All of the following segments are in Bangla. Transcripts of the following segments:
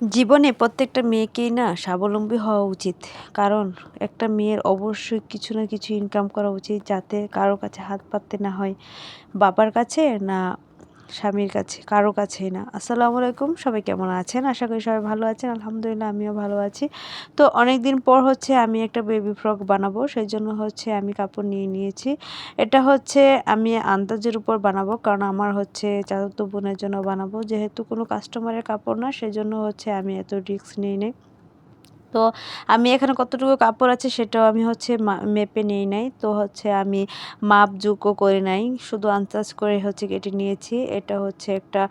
জীবনে প্রত্যেকটা মেয়েকেই না স্বাবলম্বী হওয়া উচিত। কারণ একটা মেয়ের অবশ্যই কিছু না কিছু ইনকাম করা উচিত যাতে কারও কাছে হাত পাততে না হয়, বাবার কাছে না স্বামীর কাছে, কারও কাছেই না। আসসালামু আলাইকুম, সবাই কেমন আছেন? আশা করি সবাই ভালো আছেন। আলহামদুলিল্লাহ, আমিও ভালো আছি। তো অনেক দিন পর হচ্ছে আমি একটা বেবি ফ্রক বানাবো সেই জন্য হচ্ছে আমি কাপড় নিয়ে নিয়েছি। এটা হচ্ছে আমি আন্দাজের উপর বানাবো, কারণ আমার হচ্ছে চাচাতো বোনের জন্য বানাবো। যেহেতু কোনো কাস্টমারের কাপড় না, সেজন্য হচ্ছে আমি এত রিস্ক নিই, নেই। তো আমি এখানে কতটুকু কাপড় আছে সেটাও আমি হচ্ছে মেপে নিই নাই। তো হচ্ছে আমি মাপ যোগ্য করে নাই। শুধু আন্দাজ করে হচ্ছে কেটে নিয়েছি। এটা হচ্ছে একটা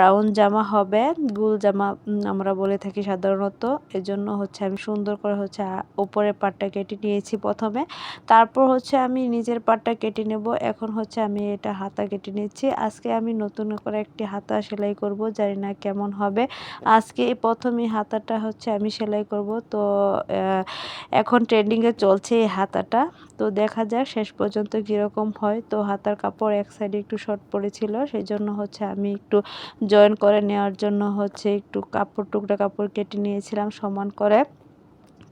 রাউন্ড জামা হবে। গুল জামা আমরা বলে থাকি সাধারণত। এজন্য হচ্ছে আমি সুন্দর করে হচ্ছে ওপরের পাটটা কেটে নিয়েছি প্রথমে। তারপর হচ্ছে আমি নিজের পাটটা কেটে নেব। এখন হচ্ছে আমি এটা হাতা কেটে নিচ্ছি। আজকে আমি নতুন করে একটি হাতা সেলাই করব। জানি না কেমন হবে। আজকে প্রথমে হাতাটা হচ্ছে আমি সেলাই করব। তো এখন ট্রেন্ডিংয়ে চলছে এই হাতাটা। তো দেখা যাক, শেষ পর্যন্ত কীরকম হয়। তো হাতার কাপড় এক সাইডে একটু শর্ট পড়েছিল সেই জন্য হচ্ছে আমি একটু জয়েন করে নেওয়ার জন্য হচ্ছে একটু কাপড়, টুকরা কাপড় কেটে নিয়েছিলাম সমান করে।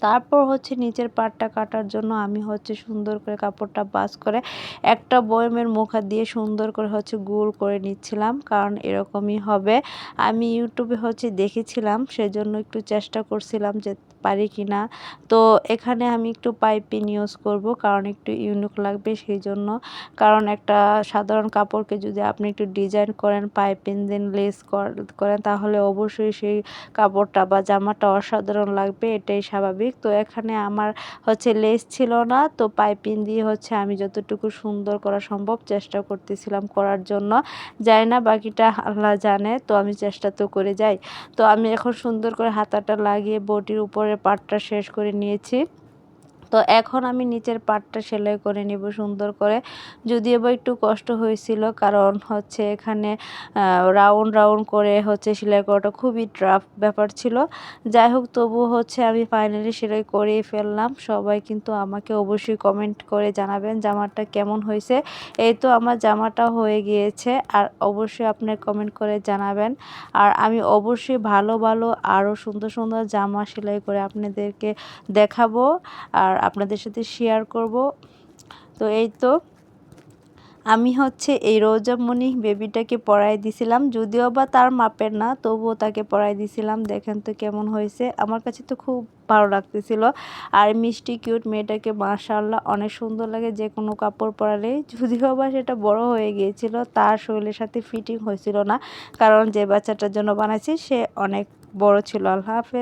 তারপর হচ্ছে নিচের পাটটা কাটার জন্য আমি হচ্ছে সুন্দর করে কাপড়টা বাস করে একটা বয়মের মুখা দিয়ে সুন্দর করে হচ্ছে গোল করে নিচ্ছিলাম, কারণ এরকমই হবে। আমি ইউটিউবে হচ্ছে দেখেছিলাম, সেজন্য একটু চেষ্টা করছিলাম যে পারি কি না। তো এখানে আমি একটু পাইপিং ইউজ করব কারণ একটু ইউনিক লাগবে সেই জন্য কারণ একটা সাধারণ কাপড়কে যদি আপনি একটু ডিজাইন করেন পাইপিং দেন লেস করেন তাহলে অবশ্যই সেই কাপড়টা বা জামাটা অসাধারণ লাগবে, এটাই স্বাভাবিক। তো এখানে আমার হচ্ছে লেস ছিল না, তো পাইপিং দিয়ে হচ্ছে আমি যতটুকু সুন্দর করা সম্ভব চেষ্টা করতেছিলাম করার জন্য। যাই না বাকিটা আল্লাহ জানে, তো আমি চেষ্টা তো করে যাই। তো আমি এখন সুন্দর করে হাতাটা লাগিয়ে বটির উপরে উপরের পাঠটা শেষ করে নিয়েছি। তো এখন আমি নিচের পাটটা সেলাই করে নিব সুন্দর করে। যদিও বা একটু কষ্ট হয়েছিল, কারণ হচ্ছে এখানে রাউন্ড রাউন্ড করে হচ্ছে সেলাই করাটা খুবই ট্রাফ ব্যাপার ছিল। যাই হোক তবু হচ্ছে আমি ফাইনালি সেলাই করেই ফেললাম। সবাই কিন্তু আমাকে অবশ্যই কমেন্ট করে জানাবেন জামাটা কেমন হয়েছে। এই তো আমার জামাটা হয়ে গিয়েছে, আর অবশ্যই আপনার কমেন্ট করে জানাবেন। আর আমি অবশ্যই ভালো ভালো আরও সুন্দর সুন্দর জামা সেলাই করে আপনাদেরকে দেখাবো। আর আপনাদের সাথে শেয়ার করব। তো এই তো, আমি হচ্ছে এই রোজামণি বেবিটাকে পড়াই দিছিলাম, যদিও বা তার মাপের না, তবুও তাকে পড়াই দিছিলাম, দেখেন তো কেমন হয়েছে। আমার কাছে তো খুব ভালো লাগতেছিল। আর মিষ্টি কিউট মেয়েটাকে মাশাল্লাহ অনেক সুন্দর লাগে, যে কোনো কাপড় পরালেই যদিও বা সেটা বড় হয়ে গিয়েছিল, তার শরীরের সাথে ফিটিং হয়েছিল না, কারণ যে বাচ্চাটার জন্য বানাইছি, সে অনেক বড় ছিল, আল্লাহ হাফেজ।